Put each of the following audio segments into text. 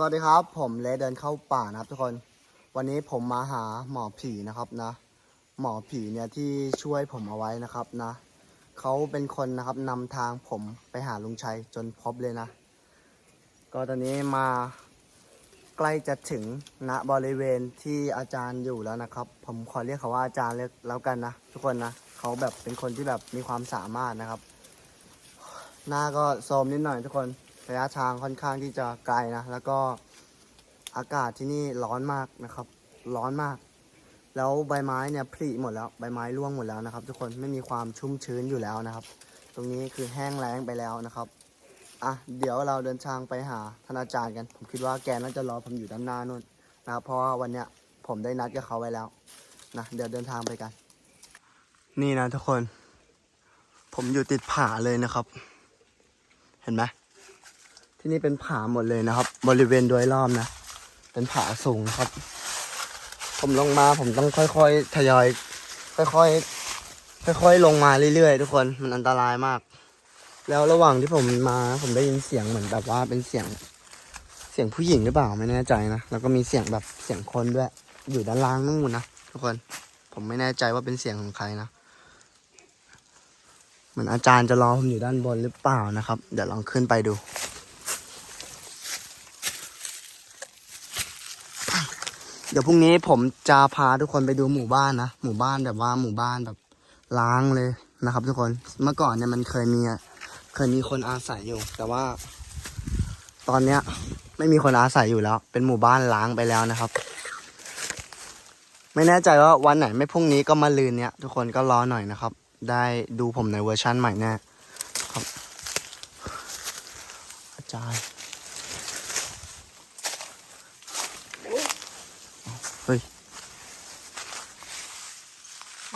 สวัสดีครับ ผมเลเดินเข้าป่านะครับทุกคน วันนี้ผมมาหาหมอผีนะครับนะ หมอผีเนี่ยที่ช่วยผมเอาไว้นะครับนะเขาเป็นคนนะครับนำทางผมไปหาลุงชัยจนพบเลยนะ ก็ตอนนี้มาใกล้จะถึงณบริเวณที่อาจารย์อยู่แล้วนะครับ ผมขอเรียกเขาว่าอาจารย์เลยกแล้วกันนะทุกคนนะเขาแบบเป็นคนที่แบบมีความสามารถนะครับ หน้าก็โทมนิดหน่อยทุกคน ระยะทางค่อนข้างที่จะไกลนะ แล้วก็อากาศที่นี่ร้อนมากนะครับ ร้อนมาก แล้วใบไม้เนี่ยผลิหมดแล้ว ใบไม้ร่วงหมดแล้วนะครับ ทุกคนไม่มีความชุ่มชื้นอยู่แล้วนะครับ ตรงนี้คือแห้งแล้งไปแล้วนะครับอะเดี๋ยวเราเดินทางไปหาท่านอาจารย์กัน ผมคิดว่าแกน่าจะรอผมอยู่ด้านหน้านู่นนะครับเพราะว่าวันเนี้ยผมได้นัดกับเขาไว้แล้วนะเดี๋ยวเดินทางไปกัน นี่นะทุกคน ผมอยู่ติดผาเลยนะครับ เห็นไหม ที่นี่เป็นผาหมดเลยนะครับ บริเวณโดยรอบนะ เป็นผาสูงครับ ผมลงมาผมต้องค่อยๆทยอย ค่อยๆค่อยๆลงมาเรื่อยๆทุกคนมันอันตรายมาก แล้วระหว่างที่ผมมาผมได้ยินเสียงเหมือนแบบว่าเป็นเสียงเสียงผู้หญิงหรือเปล่าไม่แน่ใจนะแล้วก็มีเสียงแบบเสียงคนด้วย อยู่ด้านล่างนู่นนะทุกคนผมไม่แน่ใจว่าเป็นเสียงของใครนะเหมือนอาจารย์จะรอผมอยู่ด้านบนหรือเปล่านะครับ เดี๋ยวลองขึ้นไปดู เดี๋ยวพรุ่งนี้ผมจะพาทุกคนไปดูหมู่บ้านนะหมู่บ้านแบบว่าหมู่บ้านแบบล้างเลยนะครับ ทุกคนเมื่อก่อนเนี่ยมันเคยมีเคยมีคนอาศัยอยู่ แต่ว่า ตอนเนี้ย ไม่มีคนอาศัยอยู่แล้ว เป็นหมู่บ้านล้างไปแล้วนะครับ ไม่แน่ใจว่าวันไหนไม่พรุ่งนี้ก็มาลืนเนี้ยทุกคนก็รอหน่อยนะครับ ได้ดูผมในเวอร์ชั่นใหม่แน่ครับ อาจารย์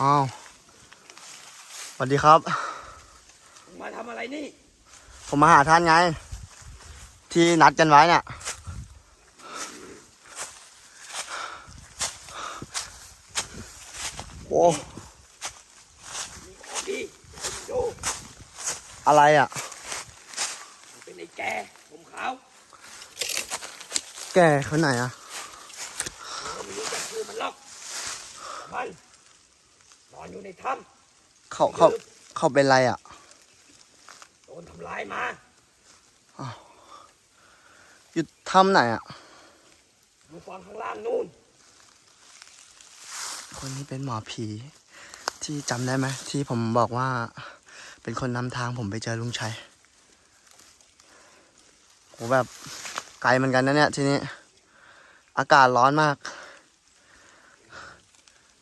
อ้าวสวัสดีครับมึงมาทำอะไรนี่ ผมมาหาท่านไง ที่นัดกันไว้เนี่ย โอ้มีของดีให้มึงดูอะไรอะมันเป็นไอ้แกผมขาว แกเขาไหนอะ เราไม่รู้จักชื่อมันหรอกมันนอนอยู่ ในถ้เขาเขาเขาเป็นไรอะำโดนทำร้ายมา อยู่ถ้ำไหนอะ อยู่ฝั่งข้างล่างนู่น คนนี้เป็นหมอผี ที่จำได้ไหมที่ผมบอกว่า เป็นคนนำทางผมไปเจอลุงชัยโหแบบไกลเหมือนกันนะเนี่ย ทีนี้ อากาศร้อนมาก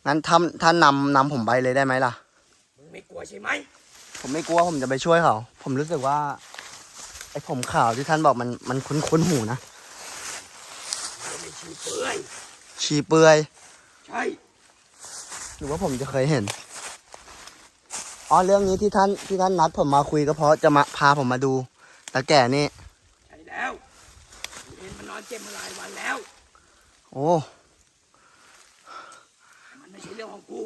งั้นท่านท่านนำนำผมไปเลยได้ไหมล่ะ มึงไม่กลัวใช่ไหม ผมไม่กลัวผมจะไปช่วยเขา ผมรู้สึกว่าไอ้ผมขาวที่ท่านบอกมันมันคุ้นคุ้นๆหูนะมันไม่ชีเปื่อยชีเปลือย ใช่ หรือว่าผมจะเคยเห็น อ๋อเรื่องนี้ที่ท่านที่ท่านนัดผมมาคุยก็เพราะจะมาพาผมมาดูตาแก่นี่ ใช่แล้วกูเห็นมันนอนเจ็บมาหลายวันแล้ว โอ้ แต่มันไม่ใช่เรื่องของกู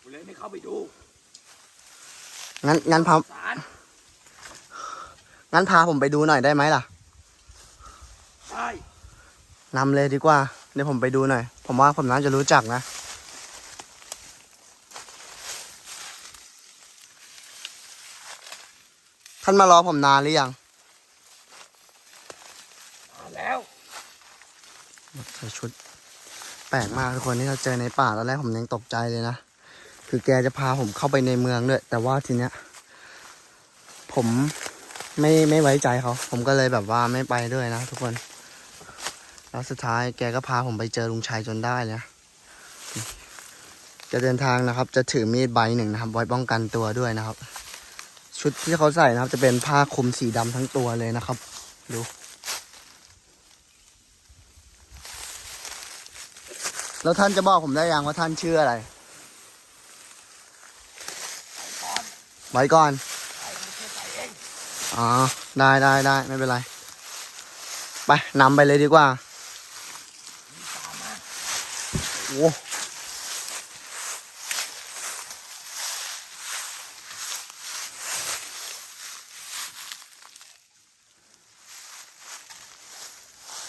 กูเลยไม่เข้าไปดูงั้นงั้นพาสารงั้นพาผมไปดูหน่อยได้ไหมล่ะใช่นำเลยดีกว่าเดี๋ยวผมไปดูหน่อย ผมว่าผมน่าจะรู้จักนะ ท่านมารอผมนานหรือยังมาแล้วใส่ชุด แปลกมากทุกคนที่เราเจอในป่าตอนแรกผมยังตกใจเลยนะคือแกจะพาผมเข้าไปในเมืองด้วย แต่ว่าทีเนี้ย ผมไม่ไม่ไว้ใจเขา ผมก็เลยแบบว่าไม่ไปด้วยนะทุกคน แล้วสุดท้ายแกก็พาผมไปเจอลุงชัยจนได้เลยนะจะเดินทางนะครับ จะถือมีดใบหนึ่งนะครับ ไว้ป้องกันตัวด้วยนะครับ ชุดที่เขาใส่นะครับ จะเป็นผ้าคลุมสีดำทั้งตัวเลยนะครับ ดู แล้วท่านจะบอกผมได้ยังว่าท่านชื่ออะไรไปก่อนไว้ก่อน อ๋อ ได้ได้ได้ไม่เป็นไร ไปนำไปเลยดีกว่ามึงตามมาโอ้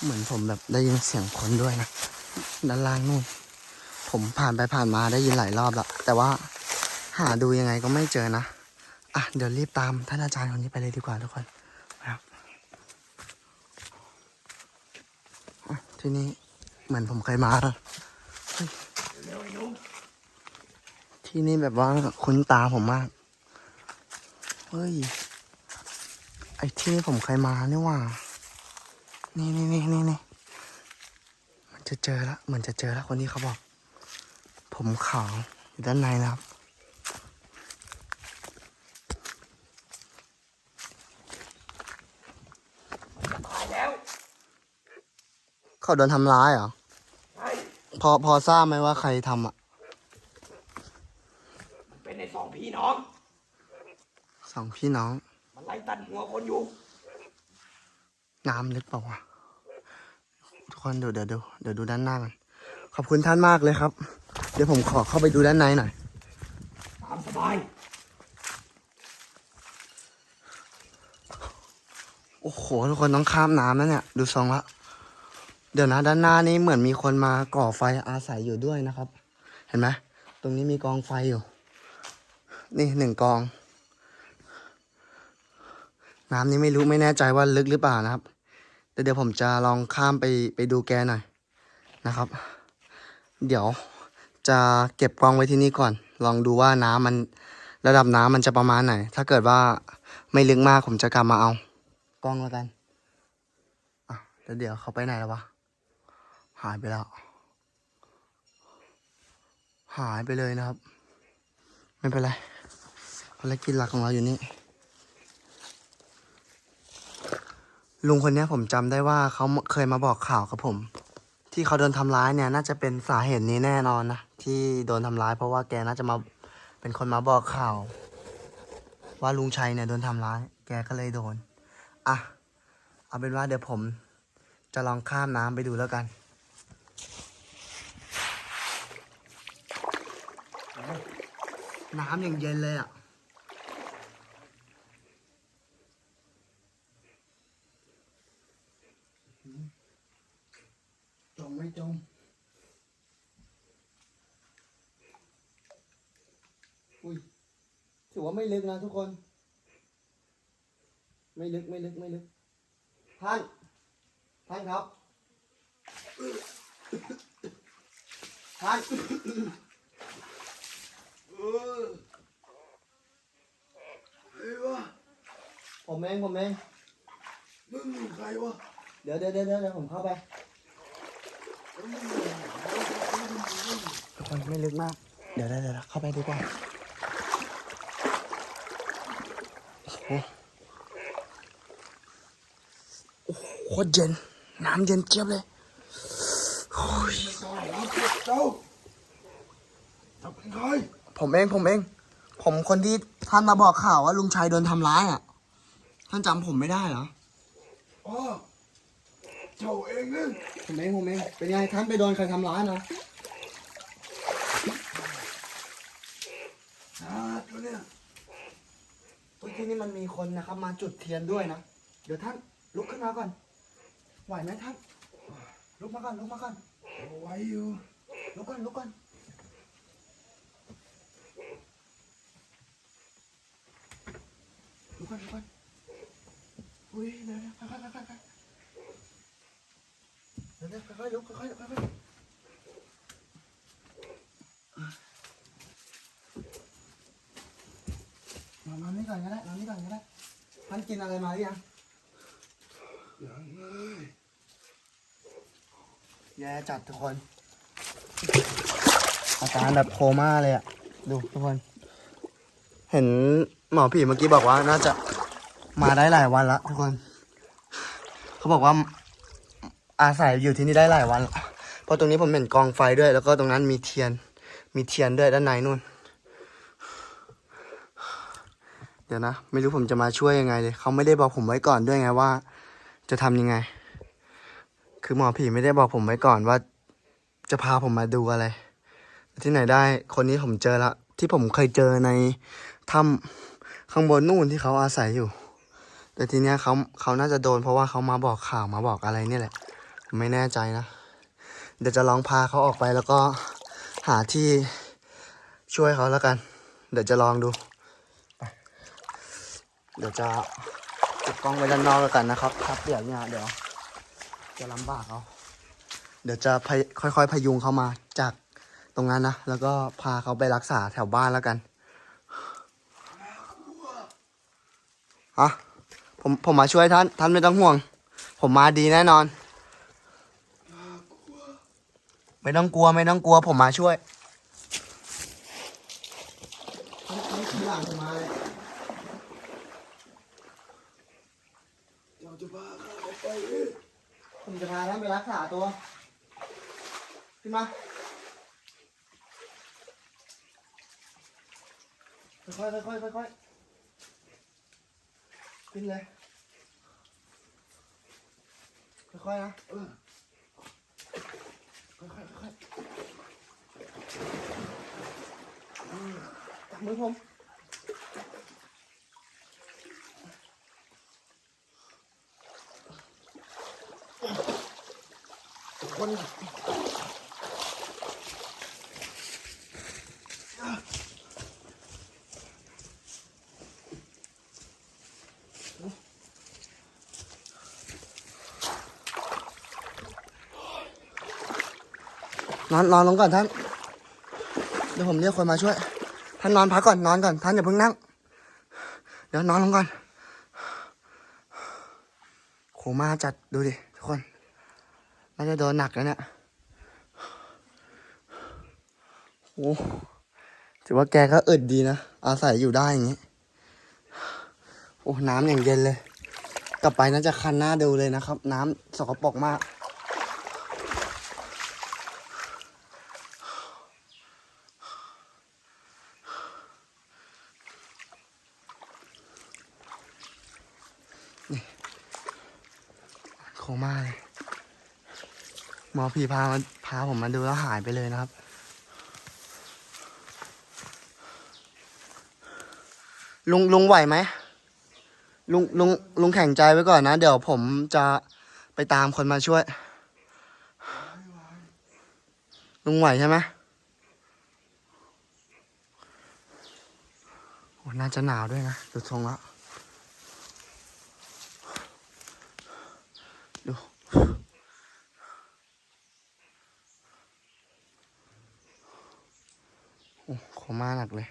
เหมือนผมแบบได้ยินเสียงคนด้วยนะ ด้านล่างนู่น ผมผ่านไปผ่านมาได้ยินหลายรอบแล้วแต่ว่าหาดูยังไงก็ไม่เจอนะ อะ เดี๋ยวรีบตามท่านอาจารย์คนนี้ไปเลยดีกว่าทุกคนครับที่นี่เหมือนผมเคยมานะเร็วที่นี่แบบว่าคุ้นตาผมมาก เฮ้ย ไอ้ที่นี่ผมเคยมานี่หว่า นี่นี่นี่นี่นี่มัน จะเจอแล้วเหมือนจะเจอแล้วคนที่เขาบอก ผมขาวอยู่ด้านในนะครับมันจะตายแล้วเขาโดนทำร้ายเหรอใช่พอพอทราบไหมว่าใครทำอะมันเป็นในสองพี่น้อง สองพี่น้อง มันไล่ตัดหัวคนอยู่ น้ำลึกเปล่าวะทุก คนเดี๋ยวเดี๋ยวดูเดี๋ยวดูด้านหน้ากันขอบคุณท่านมากเลยครับ เดี๋ยวผมขอเข้าไปดูด้านในหน่อยตามสบายโอ้โหทุกคนต้องข้ามน้ำนะเนี่ย ดูทรงละเดี๋ยวนะ ด้านหน้านี้เหมือนมีคนมาก่อไฟอาศัยอยู่ด้วยนะครับ เห็นไหมตรงนี้มีกองไฟอยู่ นี่หนึ่งกอง น้ำนี้ไม่รู้ไม่แน่ใจว่าลึกหรือเปล่านะครับ แต่เดี๋ยวผมจะลองข้ามไปไปดูแกหน่อยนะครับ เดี๋ยวจะเก็บกล้องไว้ที่นี่ก่อน ลองดูว่าน้ำมันระดับน้ำมันจะประมาณไหน ถ้าเกิดว่าไม่ลึกมากผมจะกลับมาเอา กล้องแล้วกันอะแล้วเดี๋ยวเขาไปไหนแล้ววะ หายไปแล้ว หายไปเลยนะครับ ไม่เป็นไรภารกิจหลักของเราอยู่นี่ ลุงคนนี้ผมจำได้ว่าเขาเคยมาบอกข่าวกับผม ที่เขาโดนทำร้ายเนี่ย น่าจะเป็นสาเหตุนี้แน่นอนนะที่โดนทำร้ายเพราะว่าแกน่าจะมาเป็นคนมาบอกข่าว ว่าลุงชัยเนี่ยโดนทำร้าย แกก็เลยโดนอะเอาเป็นว่าเดี๋ยวผมจะลองข้ามน้ำไปดูแล้วกันน้ำอย่างเย็นเลยอะ ไม่จมอุ้ยถือว่าไม่ลึกนะทุกคน ไม่ลึกไม่ลึกไม่ลึกท่าน ท่านครับ ท่านเออใครวะผมเองผมเองมึงใครวะเดี๋ยวเดี๋ยวเดี๋ยวเดี๋ยวผมเข้าไป ทุกคนไม่ลึกมากเดี๋ยวเดี๋ยวเดี๋ยวเข้าไปดีกว่าโอ้โหโคตรเย็น น้ำเย็นเจี๊ยบเลยโอ้ยต่อยน้ำเจ้าจะเป็นใครผมเองผมเอง ผมคนที่ท่านมาบอกข่าวว่าลุงชัยโดนทำร้ายอะ ท่านจำผมไม่ได้เหรอ อ๋อ เจ้าเองนึงผมเองผมเองเป็นไงท่านไปโดนใครทำร้ายนะชาตัวเนี่ยเมื่อกี้นี่มันมีคนนะครับ มาจุดเทียนด้วยนะ เดี๋ยวท่านลุกขึ้นมาก่อน ไหวไหมท่าน ลุกมาก่อนลุกมาก่อนเอาไว้อยู่ลุกก่อนลุกก่อนลุกก่อนลุกก่อนอุ้ยเดี๋ยวเดี๋ยวค่อยๆค่อยๆค่อยๆ เดี๋ยวค่อยๆลุกค่อยๆค่อยๆนอนนอนนี่ก่อนก็ได้นอนนี่ก่อนก็ได้ท่านกินอะไรมาหรือยังยังเลยแย่จัดทุกคน อาการแบบโคม่าเลยอะดูทุกคน เห็นหมอผีเมื่อกี้บอกว่าน่าจะมาได้หลายวันละทุกคน เขาบอกว่า อาศัยอยู่ที่นี่ได้หลายวันละเพราะตรงนี้ผมเห็นกองไฟด้วย แล้วก็ตรงนั้นมีเทียน มีเทียนด้วยด้านในนู่น เดี๋ยวนะ ไม่รู้ผมจะมาช่วยยังไงเลยเขาไม่ได้บอกผมไว้ก่อนด้วยไงว่า จะทำยังไง คือหมอผีไม่ได้บอกผมไว้ก่อนว่า จะพาผมมาดูอะไร ที่ไหนได้ คนนี้ผมเจอละ ที่ผมเคยเจอในถ้ำข้างบนนู่นที่เขาอาศัยอยู่ แต่ทีเนี้ยเขาเขาน่าจะโดนเพราะว่าเขามาบอกข่าวมาบอกอะไรนี่แหละ ไม่แน่ใจนะ เดี๋ยวจะลองพาเขาออกไปแล้วก็หาที่ช่วยเขาแล้วกัน เดี๋ยวจะลองดู เดี๋ยวจะเก็บกล้องไว้ด้านนอกแล้วกันนะครับครับเดี๋ยวเนี่ยเดี๋ยว จะลำบากเขาเดี๋ยวจะพยค่อยๆพยุงเขามาจากตรงนั้นนะ แล้วก็พาเขาไปรักษาแถวบ้านแล้วกันฮะผมผมมาช่วยท่าน ท่านไม่ต้องห่วง ผมมาดีแน่นอน ไม่ต้องกลัวไม่ต้องกลัวผมมาช่วยทีหลังผมมาเลยเจ้าจะพาข้าออกไปเองผมจะพาท่านไปรักษาตัว ขึ้นมาค่อยๆค่อยๆค่อยๆขึ้นเลย ค่อยๆนะ เออ ค่อยๆ ค่อยจับมือผม เดี๋ยวผมเรียกคนมาช่วย ท่านนอนพักก่อนนอนก่อนท่านอย่าเพิ่งนั่ง เดี๋ยวนอนลงก่อน โคม่าจัดดูดิทุกคนน่าจะโดนหนักแล้วเนี่ยโอ้ถือว่าแกก็อึดดีนะ อาศัยอยู่ได้อย่างนี้ โอ้ น้ำอย่างเย็นเลย กลับไปน่าจะคันหน้าดูเลยนะครับ น้ำสกปรกมาก โคม่าเลย หมอผีพามาพาผมมาดูแล้วหายไปเลยนะครับ ลุงลุงไหวไหมลุงลุงลุงแข็งใจไว้ก่อนนะ เดี๋ยวผมจะไปตามคนมาช่วย ลุงไหวใช่ไหมโอ้น่าจะหนาวด้วยนะดูทรงแล้ว ดูโอ้โคม่าหนักเลย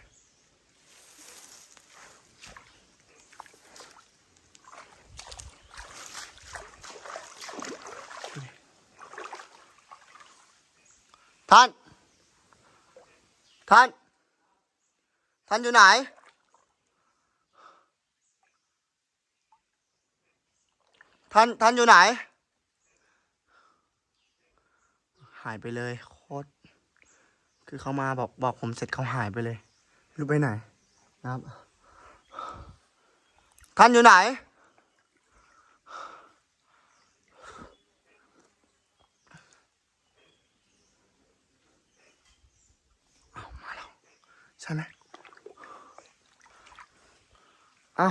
ท่าน ท่าน ท่านอยู่ไหน ท่าน ท่านอยู่ไหน หายไปเลยโคตรคือเขามาบอกบอกผมเสร็จเขาหายไปเลยรู้ไปไหนนะครับท่านอยู่ไหน เอามาแล้วใช่ไหมเอา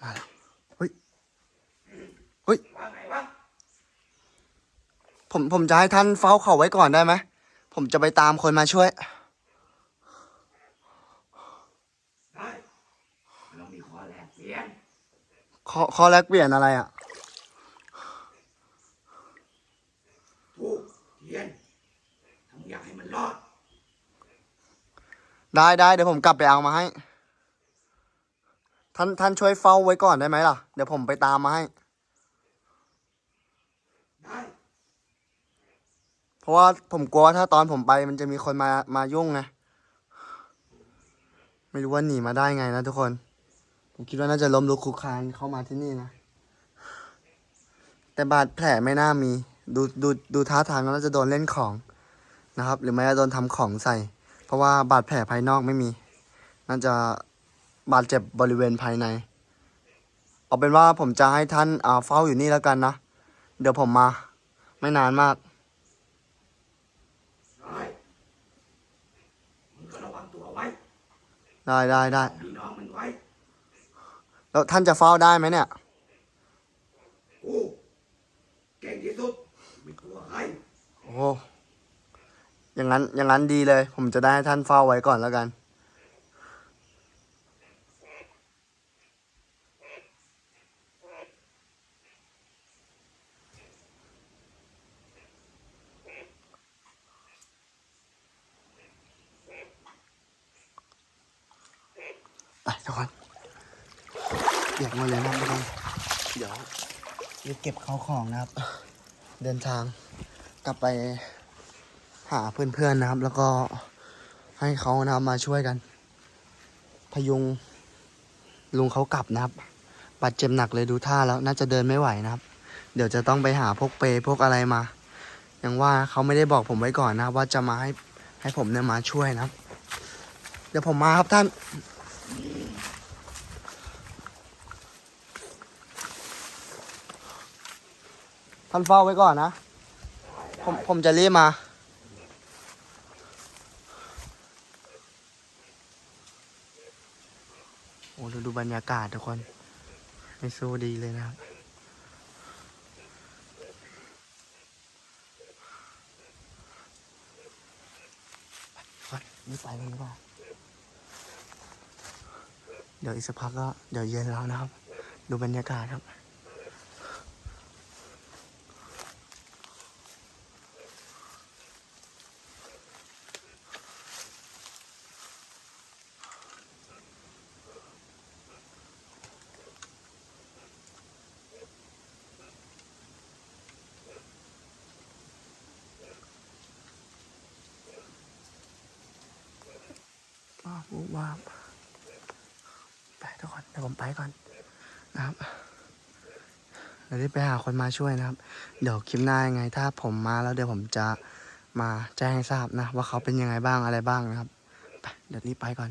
มาแล้ว เฮ้ย เฮ้ย ว่าไงวะ ผมผมจะให้ท่านเฝ้าเขาไว้ก่อนได้ไหม ผมจะไปตามคนมาช่วย ได้มันต้องมีข้อแลกเปลี่ยนข้อข้อแรกเปลี่ยนอะไรอะ ทูกเทียนถ้ามึงอยากให้มันรอด ได้ได้เดี๋ยวผมกลับไปเอามาให้ ท่านท่านช่วยเฝ้าไว้ก่อนได้ไหมล่ะ เดี๋ยวผมไปตามมาให้ ได้ เพราะว่าผมกลัวว่าถ้าตอนผมไปมันจะมีคนมามายุ่งไงไม่รู้ว่าหนีมาได้ไงนะทุกคน ผมคิดว่าน่าจะล้มลุกคลุกคลานเข้ามาที่นี่นะ แต่บาดแผลไม่น่ามี ดูดูดูท่าทางแล้วน่าจะโดนเล่นของนะครับ หรือไม่ก็โดนทำของใส่ เพราะว่าบาดแผลภายนอกไม่มี น่าจะบาดเจ็บบริเวณภายใน เอาเป็นว่าผมจะให้ท่านเฝ้าอยู่นี่แล้วกันนะ เดี๋ยวผมมา ไม่นานมาก ได้ได้ได้ไว้แล้วท่านจะเฝ้าได้ไหมเนี่ยกูเก่งที่สุดม่กลัวใครโอ้อย่างนั้นอย่างนั้นดีเลย ผมจะได้ท่านเฝ้าไว้ก่อนแล้วกัน รีบเก็บข้าของนะครับ เดินทางกลับไปหาเพื่อนๆนะครับ แล้วก็ให้เขานะครับมาช่วยกัน พยุงลุงเขากลับนะครับบาดเจ็บหนักเลยดูท่าแล้วน่าจะเดินไม่ไหวนะครับ เดี๋ยวจะต้องไปหาพวกเปย์พวกอะไรมา อย่างว่าเขาไม่ได้บอกผมไว้ก่อนนะ ว่าจะมาให้ให้ผมเนี่ยมาช่วยนะครับ เดี๋ยวผมมาครับท่าน ท่านเฝ้าไว้ก่อนนะ ผมผมจะรีบมา โอ้ดูดูบรรยากาศทุกคน ไม่สู้ดีเลยนะครับไปรีบไปเลยดีกว่าเดี๋ยวอีกสักพักก็เดี๋ยวเย็นแล้วนะครับ ดูบรรยากาศครับ วาบไปทุกคนเดี๋ยวผมไปก่อนนะครับเดี๋ยวรีบไปหาคนมาช่วยนะครับ เดี๋ยวคลิปหน้ายังไง ถ้าผมมาแล้วเดี๋ยวผมจะมาแจ้งให้ทราบนะ ว่าเขาเป็นยังไงบ้างอะไรบ้างนะครับ ไปเดี๋ยวรีบไปก่อน